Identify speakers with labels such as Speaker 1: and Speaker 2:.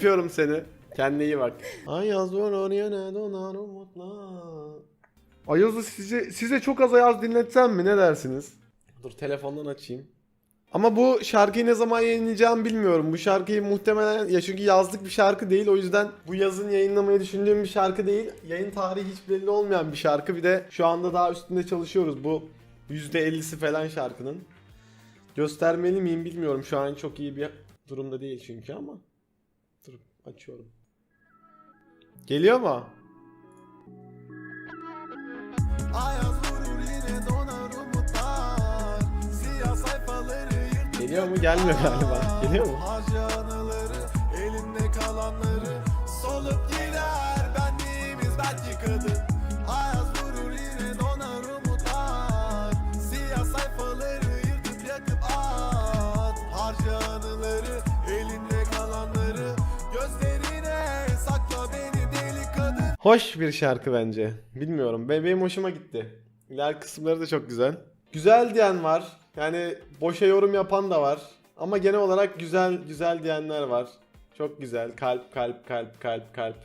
Speaker 1: Öpüyorum seni. Kendine iyi bak. Ayaz var oraya ne donar umutlar. Ayaz'ı size, size çok az Ayaz dinletsem mi ne dersiniz? Dur telefondan açayım. Ama bu şarkıyı ne zaman yayınlayacağımı bilmiyorum. Bu şarkıyı muhtemelen ya çünkü yazlık bir şarkı değil. O yüzden bu yazın yayınlamayı düşündüğüm bir şarkı değil. Yayın tarihi hiç belli olmayan bir şarkı. Bir de şu anda daha üstünde çalışıyoruz. Bu %50'si falan şarkının. Göstermeli miyim bilmiyorum. Şu an çok iyi bir durumda değil çünkü ama. Dur açıyorum. Geliyor mu?
Speaker 2: Ayaz vurur yine donar umutlar Siyah sayfaları yırtıp
Speaker 1: Geliyor mu? Gelmiyor galiba. Geliyor mu?
Speaker 2: Elinde kalanları Solup gider benliğimiz belki kadın
Speaker 1: Hoş bir şarkı bence. Bilmiyorum. Be- Benim hoşuma gitti. İler kısımları da çok güzel. Güzel diyen var. Yani boşa yorum yapan da var. Ama genel olarak güzel güzel diyenler var. Çok güzel. Kalp kalp kalp kalp kalp.